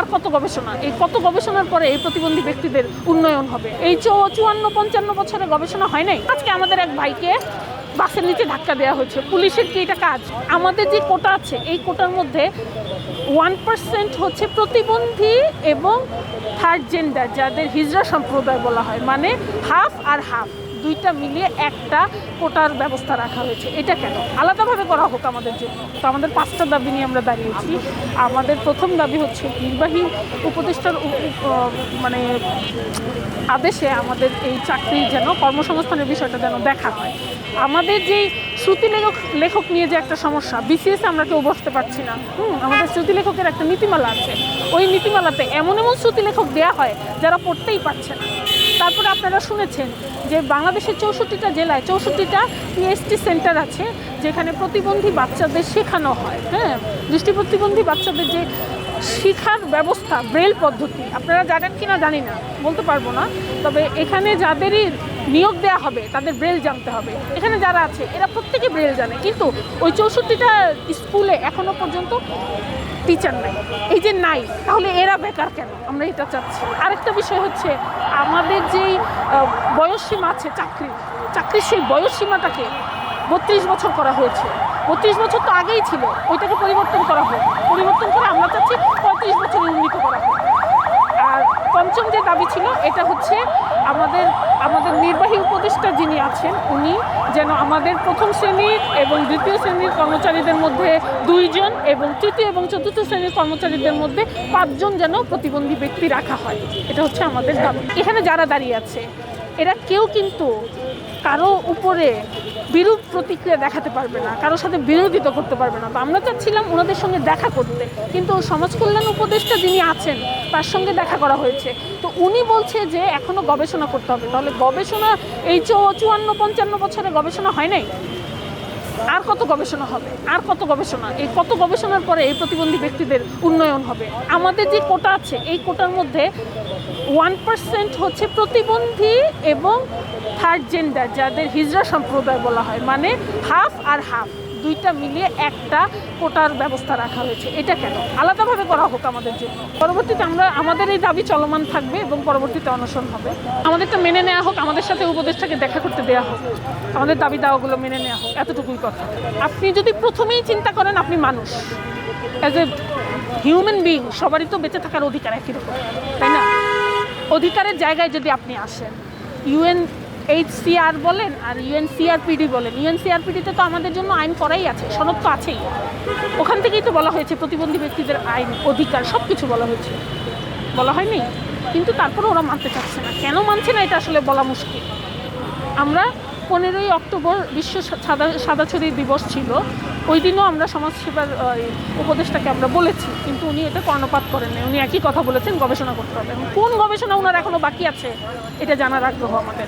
আর কত গবেষণা? এই কত গবেষণার পরে এই প্রতিবন্ধী ব্যক্তিদের উন্নয়ন হবে? এই চুয়ান্ন, পঞ্চান্ন বছরে গবেষণা হয় নাই? আজকে আমাদের এক ভাইকে বাসের নিচে ধাক্কা দেওয়া হয়েছে। পুলিশের কি এটা কাজ? আমাদের যে কোটা আছে, এই কোটার মধ্যে ওয়ান পার্সেন্ট হচ্ছে প্রতিবন্ধী এবং থার্ড জেন্ডার, যাদের হিজড়া সম্প্রদায় বলা হয়। মানে হাফ আর হাফ। দুইটা মিলিয়ে একটা কোটার ব্যবস্থা রাখা হয়েছে। এটা কেন? আলাদাভাবে করা হোক আমাদের জন্য। তো আমাদের পাঁচটা দাবি নিয়ে আমরা দাঁড়িয়েছি। আমাদের প্রথম দাবি হচ্ছে নির্বাহী উপদেষ্টার মানে আদেশে আমাদের এই চাকরি যেন কর্মসংস্থানের বিষয়টা যেন দেখা হয়। আমাদের যেই শ্রুতি লেখক লেখক নিয়ে যে একটা সমস্যা বিসিএস আমরা কেউ বসতে পারছি না। হুম, আমাদের শ্রুতি লেখকের একটা নীতিমালা আছে। ওই নীতিমালাতে এমন এমন শ্রুতি লেখক দেওয়া হয় যারা পড়তেই পারছে না। তারপরে আপনারা শুনেছেন যে বাংলাদেশের চৌষট্টিটা জেলায় চৌষট্টিটা পিএসটি সেন্টার আছে যেখানে প্রতিবন্ধী বাচ্চাদের শেখানো হয়। হ্যাঁ দৃষ্টি প্রতিবন্ধী বাচ্চাদের যে শিখার ব্যবস্থা ব্রেল পদ্ধতি, আপনারা জানেন কি না জানি না, বলতে পারব না। তবে এখানে যাদেরই নিয়োগ দেওয়া হবে, তাদের ব্রেল জানতে হবে। এখানে যারা আছে, এরা প্রত্যেকে ব্রেল জানে। কিন্তু ওই চৌষট্টিটা স্কুলে এখনও পর্যন্ত টিচার নাই। এই যে নাই, তাহলে এরা বেকার কেন? আমরা এটা চাচ্ছি। আরেকটা বিষয় হচ্ছে, আমাদের যেই বয়সসীমা আছে চাকরি, চাকরির সেই বয়সসীমাটাকে বত্রিশ বছর করা হয়েছে। বত্রিশ বছর তো আগেই ছিল, ওইটাকে পরিবর্তন করা হোক। পরিবর্তন করে আমরা চাচ্ছি পঁয়ত্রিশ বছরে উন্নীত করা হোক আর পঞ্চম যে দাবি ছিল, এটা হচ্ছে আমাদের আমাদের নির্বাহী উপদেষ্টা যিনি আছেন, উনি যেন আমাদের প্রথম শ্রেণির এবং দ্বিতীয় শ্রেণির কর্মচারীদের মধ্যে দুইজন এবং তৃতীয় এবং চতুর্থ শ্রেণির কর্মচারীদের মধ্যে পাঁচজন যেন প্রতিবন্ধী ব্যক্তি রাখা হয়। এটা হচ্ছে আমাদের দাবি। এখানে যারা দাঁড়িয়ে আছে, এরা কেউ কিন্তু কারও উপরে বিরূপ প্রতিক্রিয়া দেখাতে পারবে না কারোর সাথে বিরোধিতা করতে পারবে না। তো আমরা চাচ্ছিলাম ওনাদের সঙ্গে দেখা করতে, কিন্তু সমাজ কল্যাণ উপদেষ্টা যিনি আছেন, তার সঙ্গে দেখা করা হয়েছে। তো উনি বলছে যে এখনও গবেষণা করতে হবে। তাহলে গবেষণা এই চুয়ান্ন, পঞ্চান্ন বছরে গবেষণা হয় নাই? আর কত গবেষণা হবে? আর কত গবেষণা? এই কত গবেষণার পরে এই প্রতিবন্ধী ব্যক্তিদের উন্নয়ন হবে? আমাদের যে কোটা আছে, এই কোটার মধ্যে ওয়ান পার্সেন্ট হচ্ছে প্রতিবন্ধী এবং থার্ড জেন্ডার যাদের হিজড়া সম্প্রদায় বলা হয়। মানে হাফ আর হাফ দুইটা মিলিয়ে একটা কোটার ব্যবস্থা রাখা হয়েছে। এটা কেন? আলাদাভাবে করা হোক আমাদের জন্য। পরবর্তীতে আমরা, আমাদের এই দাবি চলমান থাকবে এবং পরবর্তীতে অনশন হবে। আমাদেরটা মেনে নেওয়া হোক, আমাদের সাথে উপদেষ্টাকে দেখা করতে দেওয়া হোক। আমাদের দাবি দাওয়াগুলো মেনে নেওয়া হোক, এতটুকুই কথা। আপনি যদি প্রথমেই চিন্তা করেন, আপনি মানুষ। অ্যাজ এ হিউম্যান বিং সবারই তো বেঁচে থাকার অধিকার একই রকম, তাই না? অধিকারের জায়গায় যদি আপনি আসেন ইউএন এইচসিআর বলেন আর ইউএনসিআরপিডি বলেন ইউএনসিআরপিডিতে তো আমাদের জন্য আইন করাই আছে, সনদ তো আছেই। ওখান থেকেই তো বলা হয়েছে প্রতিবন্ধী ব্যক্তিদের আইন, অধিকার সব কিছু বলা হয়েছে। বলা হয়নি? কিন্তু তারপরে ওরা মানতে চাচ্ছে না। কেন মানছে না এটা আসলে বলা মুশকিল? আমরা পনেরোই অক্টোবর বিশ্ব সাদা, সাদাছড়ি দিবস ছিল। ওই দিনও আমরা সমাজসেবার উপদেশটাকে আমরা বলেছি, কিন্তু উনি এটা কর্ণপাত করেন উনি একই কথা বলেছেন, গবেষণা করতে হবে। কোন গবেষণা ওনার এখনও বাকি আছে, এটা জানার আগ্রহ আমাদের।